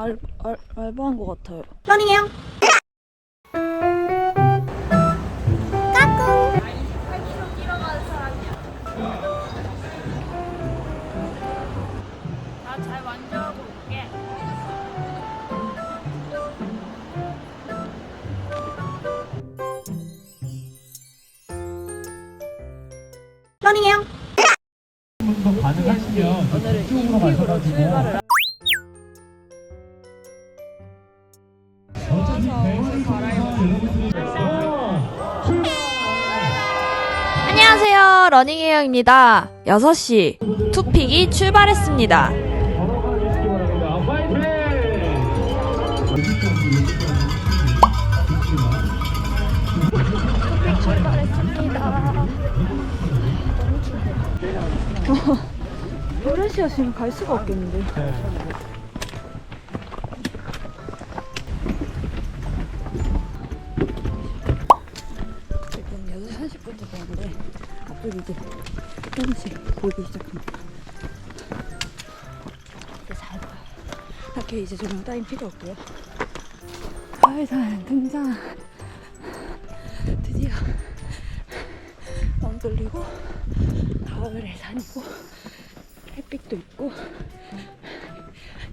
알, 알, 알바한 것 같아요. 러닝해요. 나잘 만져보고 올게. 러닝해요. 더 가능하시면 오늘은 이쪽으로 가셔가지고 러닝웨어입니다. 6시 투픽이 출발했습니다. 바랍니다. 파이팅! floren시아시면 갈 수가 없겠는데. 앞쪽이 이제 조금씩 보이기 시작합니다. 이제 잘 보여요. 학교에 이제 조명 따윈 필요 없고요. 가을산 등장. 드디어 엉돌리고 가을의 산이고 햇빛도 있고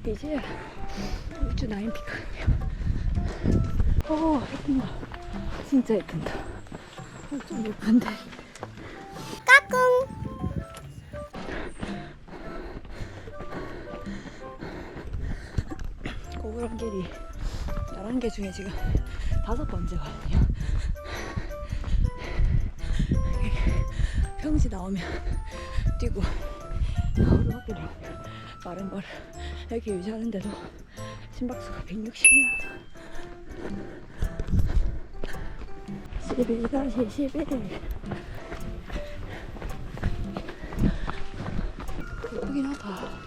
이제 우주 나인피거든요. 오 예쁜다. 진짜 예쁜다. 어, 좀 예쁜데. 11개 중에 지금 다섯 번째거든요. 평시 나오면 뛰고 오르막길을 마른 거를 여기 유지하는데도 심박수가 160이야. 11 다시 11 예쁘긴 하다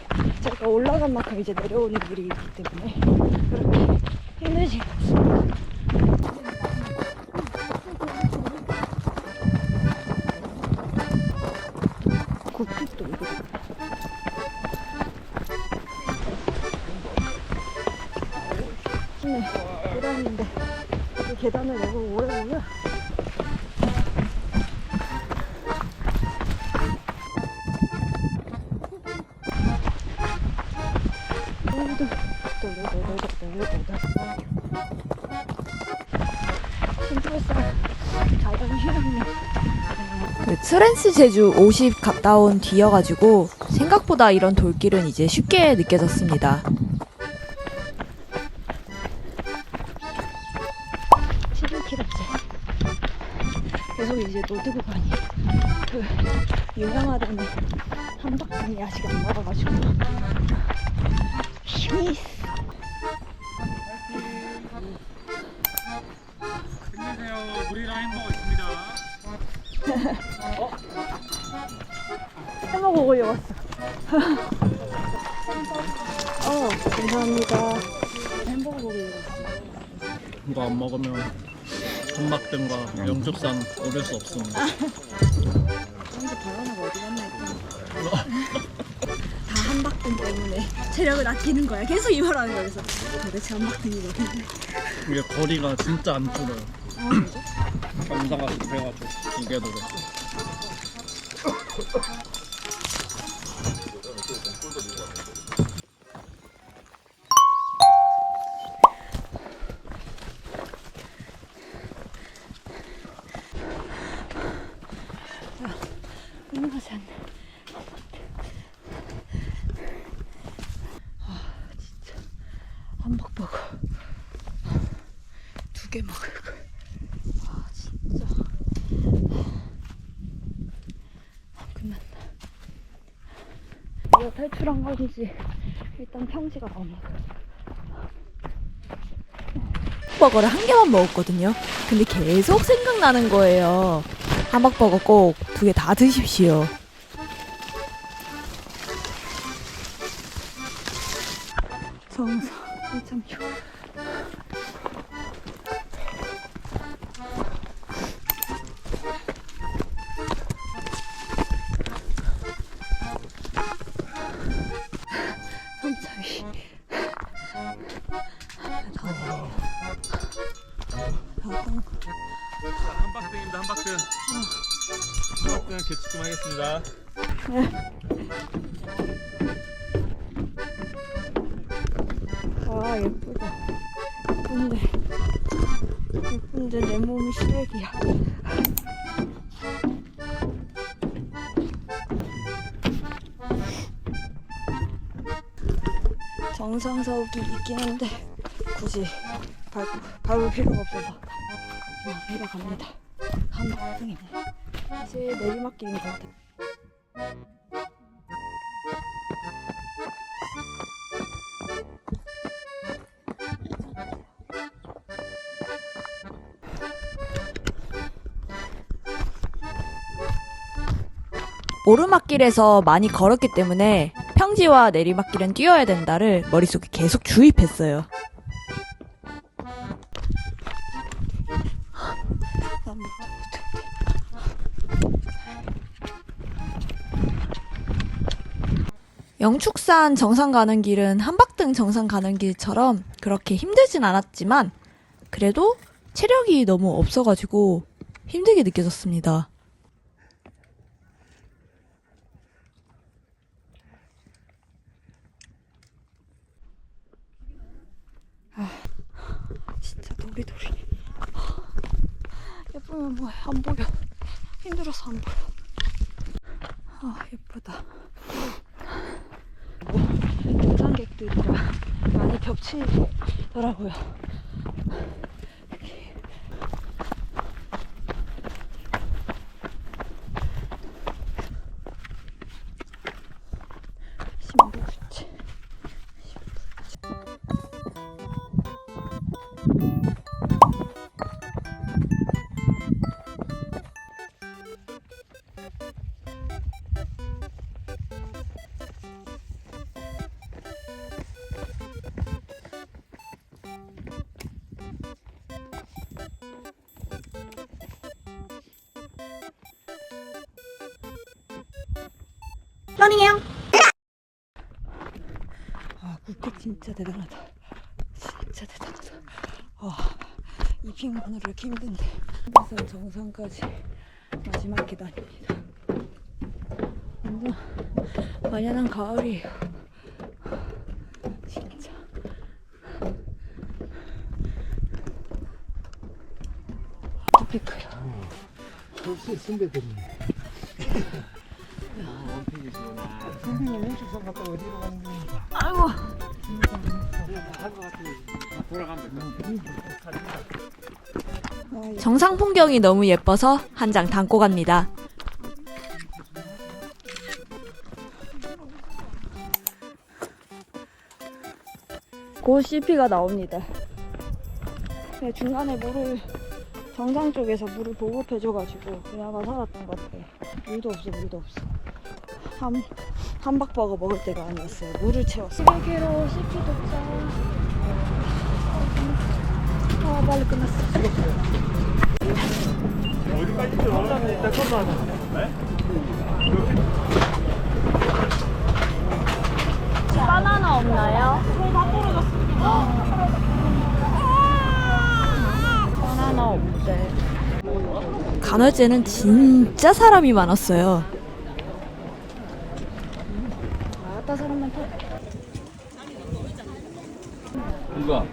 올라간 만큼 이제 내려오는 길이기 때문에 그렇게 힘들지 않습니다. 굽fik도 이거 힘을 끌었는데 이 계단을 오래 심플살 자연 휴양림 그 트랜스 제주 50 갔다 온 뒤여가지고 생각보다 이런 돌길은 이제 쉽게 느껴졌습니다. 11km째. 계속 이제 구간이 그 유명하다는 한박산이 아직 안 나가가지고 힘이 어, 감사합니다. 햄버거 먹으려고. 이거 안 먹으면 한막등과 영축산 오를 수 없습니다. 현재 바람은 어디 갔나 다 한박등 때문에 체력을 아끼는 거야. 계속 이 말하는 거야. 그래서 도대체 한박등이 어딘데? 이게 거리가 진짜 안 줄어요. 아? 감사가 급해가지고 이게 노래. 한박버거. 두 개 먹을 걸. 아, 진짜. 아, 끝났다. 이거 탈출한 건지 일단 평지가 나옵니다. 버거를 한 개만 먹었거든요. 근데 계속 생각나는 거예요. 함박버거 꼭 두 개 다 드십시오. 정상 1.6 3.2 한박등입니다, 한박등. 한박등 개축 좀 하겠습니다. 아 예쁘다. 예쁜데. 예쁜데 내 몸이 시래기야. 정상석이 있긴 한데 굳이 밟, 밟을 필요가 없어서. 그냥 내려갑니다. 한박등입니다 이제 내리막길인 것 같아요 오르막길에서 많이 걸었기 때문에 평지와 내리막길은 뛰어야 된다를 머릿속에 계속 주입했어요. 영축산 정상 가는 길은 한박등 정상 가는 길처럼 그렇게 힘들진 않았지만 그래도 체력이 너무 없어가지고 힘들게 느껴졌습니다. 진짜 도리도리. 예쁘면 뭐해 안 보여. 힘들어서 안 보여. 아 예쁘다. 등산객들이랑 많이 겹치더라고요. 러닝해요. 아, 국회 진짜 대단하다. 진짜 대단하다. 와, 이 핑만으로 이렇게 힘든데. 한산 정상까지 마지막 계단입니다. 완전 만연한 가을이에요. 진짜. 토피크요. 벌써 선배들이네. 선생 정상 풍경이 너무 예뻐서 한 장 담고 갑니다. 곧 CP가 나옵니다. 네, 중간에 물을 정상 쪽에서 물을 보급해줘가지고 그나마 살았던 것 같아요. 물도 없어, 물도 없어. 한 함박버거 먹을 때가 아니었어요. 물을 채웠어요. 11km CP 도착. 아 빨리 끝났어. 바나나 없나요? 바나나 없대. 간헐제는 진짜 사람이 많았어요. 아따 사람 많다. 누가?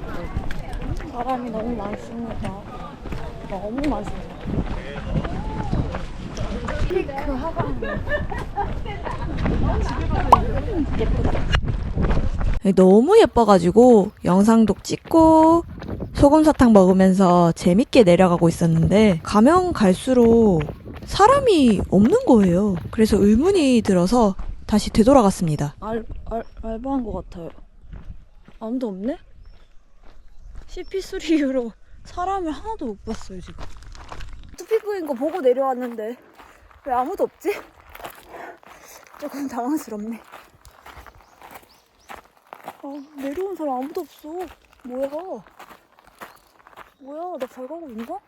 사람이 너무 많습니다. 너무 많습니다. 그 하강 예쁘다. 너무 예뻐가지고 영상도 찍고 소금 사탕 먹으면서 재밌게 내려가고 있었는데 가면 갈수록 사람이 없는 거예요. 그래서 의문이 들어서 다시 되돌아갔습니다. 알, 알, 알바한 것 같아요. 아무도 없네? CP3 이후로 사람을 하나도 못 봤어요, 지금. 투피부인 거 보고 내려왔는데, 왜 아무도 없지? 조금 당황스럽네. 어, 내려온 사람 아무도 없어. 뭐야? 뭐야, 나 잘 가고 있나? 어.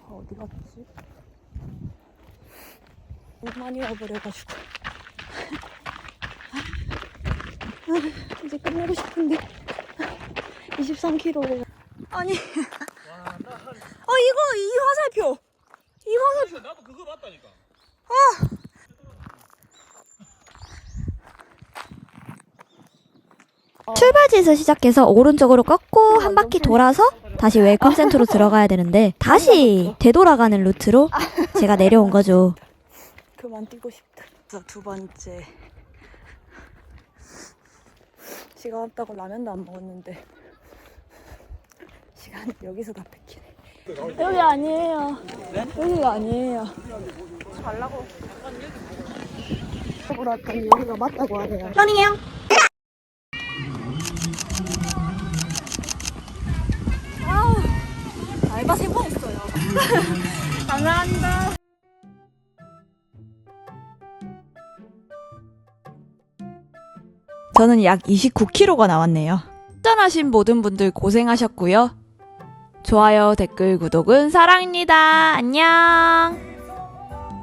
아, 어디 갔지? 많이 와버려가지고 아, 이제 끝내고 싶은데 23km래 아니. 어 이거 이 화살표. 이 화살표 나도 그거 봤다니까. 출발지에서 시작해서 오른쪽으로 꺾고 한 바퀴 돌아서 다시 웰컴 센터로 들어가야 되는데 다시 되돌아가는 루트로 제가 내려온 거죠. 그만 뛰고 싶다. 그래서 두 번째. 시간 없다고 라면도 안 먹었는데 시간 여기서 다 뺏기네. 여기 아니에요. 여기가 아니에요. 가려고. 물었더니 여기가 맞다고 하네요. 러닝해요? 아우 알바 세 번 했어요. 감사합니다. 저는 약 29km가 나왔네요. 출전하신 모든 분들 고생하셨고요. 좋아요, 댓글, 구독은 사랑입니다. 안녕.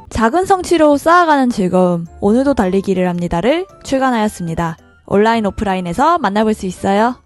작은 성취로 쌓아가는 즐거움, 오늘도 달리기를 합니다를 출간하였습니다. 온라인, 오프라인에서 만나볼 수 있어요.